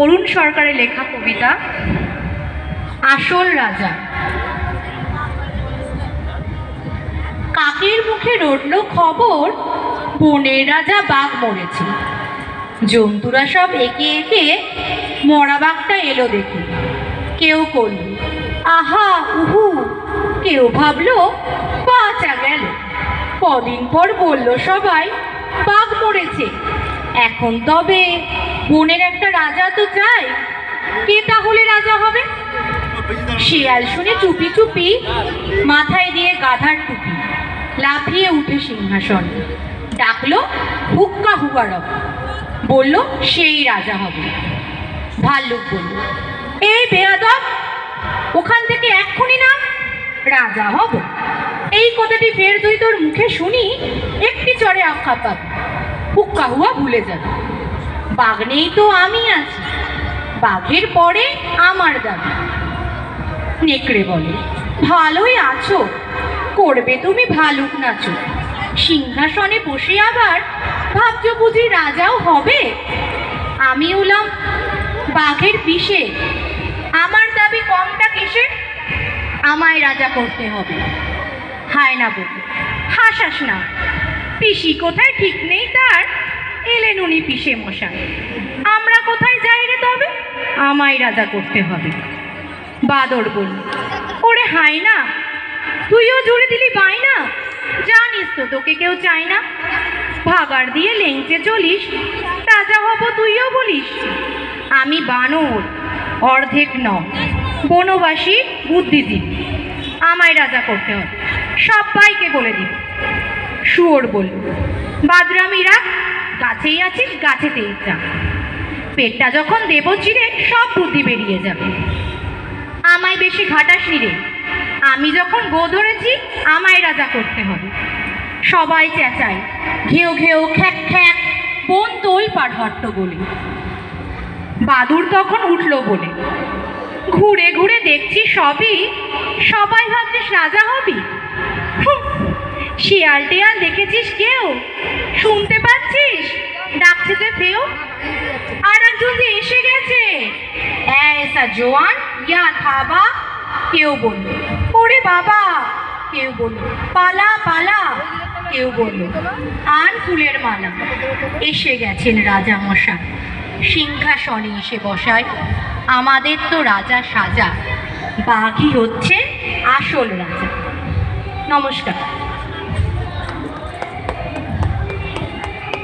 অরুণ সরকারের লেখা কবিতা, আসল রাজা। কাকের মুখে রটল খবর, বনের রাজা বাঘ মরেছে। জন্তুরা সব একে একে মরা বাঘটা এলো দেখে। কেউ করল, আহা, উহু। কেউ ভাবলো, বাঁচা গেল। কদিন পর বলল সবাই, বাঘ মরেছে। এখন তবে বনের একটা রাজা তো চাই। কে তাহলে রাজা হবে? শিয়াল শুনে চুপি চুপি মাথায় দিয়ে গাধার টুপি লাফিয়ে উঠে সিংহাসন। ডাকলো, হুক্কা হুয়ারব বলল, সেই রাজা হবে। ভাল্লুক বলল, এই বেয়াদব, ওখান থেকে এক্ষুনি না রাজা হব। এই কথাটি ফের তুই তোর মুখে শুনি একটি চড়ে আখ্যা পাবি। হুক্কা হুয়া ভুলে যাবে। বাঘ নেই তো আমি আছি। বাঘের পরে আমার দাবি নেকড়ে বলে, ভালোই আছো। করবে তুমি ভালুক নাচো। সিংহাসনে বসে আবার ভাবছ বুঝি রাজাও হবে? আমি হলাম বাঘের পিসে আমার দাবি কমটা কিসে আমায় রাজা করতে হবে। হায় না বলি, হাসাস না। পিসি কোথায় ঠিক নেই তার। এলেন উনি পিসে মশাই। আমরা কোথায় যাই রে তবে? আমায় রাজা করতে হবে। বাদর বলল, ওরে হাই না, তুইও জুড়ে দিলি বাই না জানিস তো তোকে কেউ চায় না। ভাগার দিয়ে লেংচে চলিস, রাজা হব তুইও বলিস। আমি বানর, অর্ধেক ন বনবাসী, বুদ্ধিজীবী। আমায় রাজা করতে হবে। সবাইকে বলে দিবি। শুয়োর বলল, বাদরামিরা গাছেই আছিস গাছেতেই যা পেটটা যখন দেব চিরে, সব বুদ্ধি বেরিয়ে যাবে। আমায় বেশি ঘাটাস নি রে। আমি যখন গো ধরেছি, আমায় রাজা করতে হবে। সবাই চেঁচায়, ঘেউ ঘেউ, খ্যাক খ্যাক, বন তোল পার বলে। বাদুর তখন উঠল বলে। ঘুরে ঘুরে দেখছি সবই, সবাই ভাবছিস রাজা হবি? শিয়াল টিয়াল দেখেছিস কেউ? শুনতে পাচ্ছিস? ডাকছে যে কেউ আর একজন যে এসে গেছে। এসা জোয়ান, ইয়া থাবা। কেউ বলল। ওরে বাবা। কেউ বলল। পালা পালা। কেউ বলল। আন ফুলের মালা। এসে গেছেন রাজা মশাই। সিংহাসনে এসে বসায়। আমাদের তো রাজা সাজা। বাঘই হচ্ছে আসল রাজা। নমস্কার।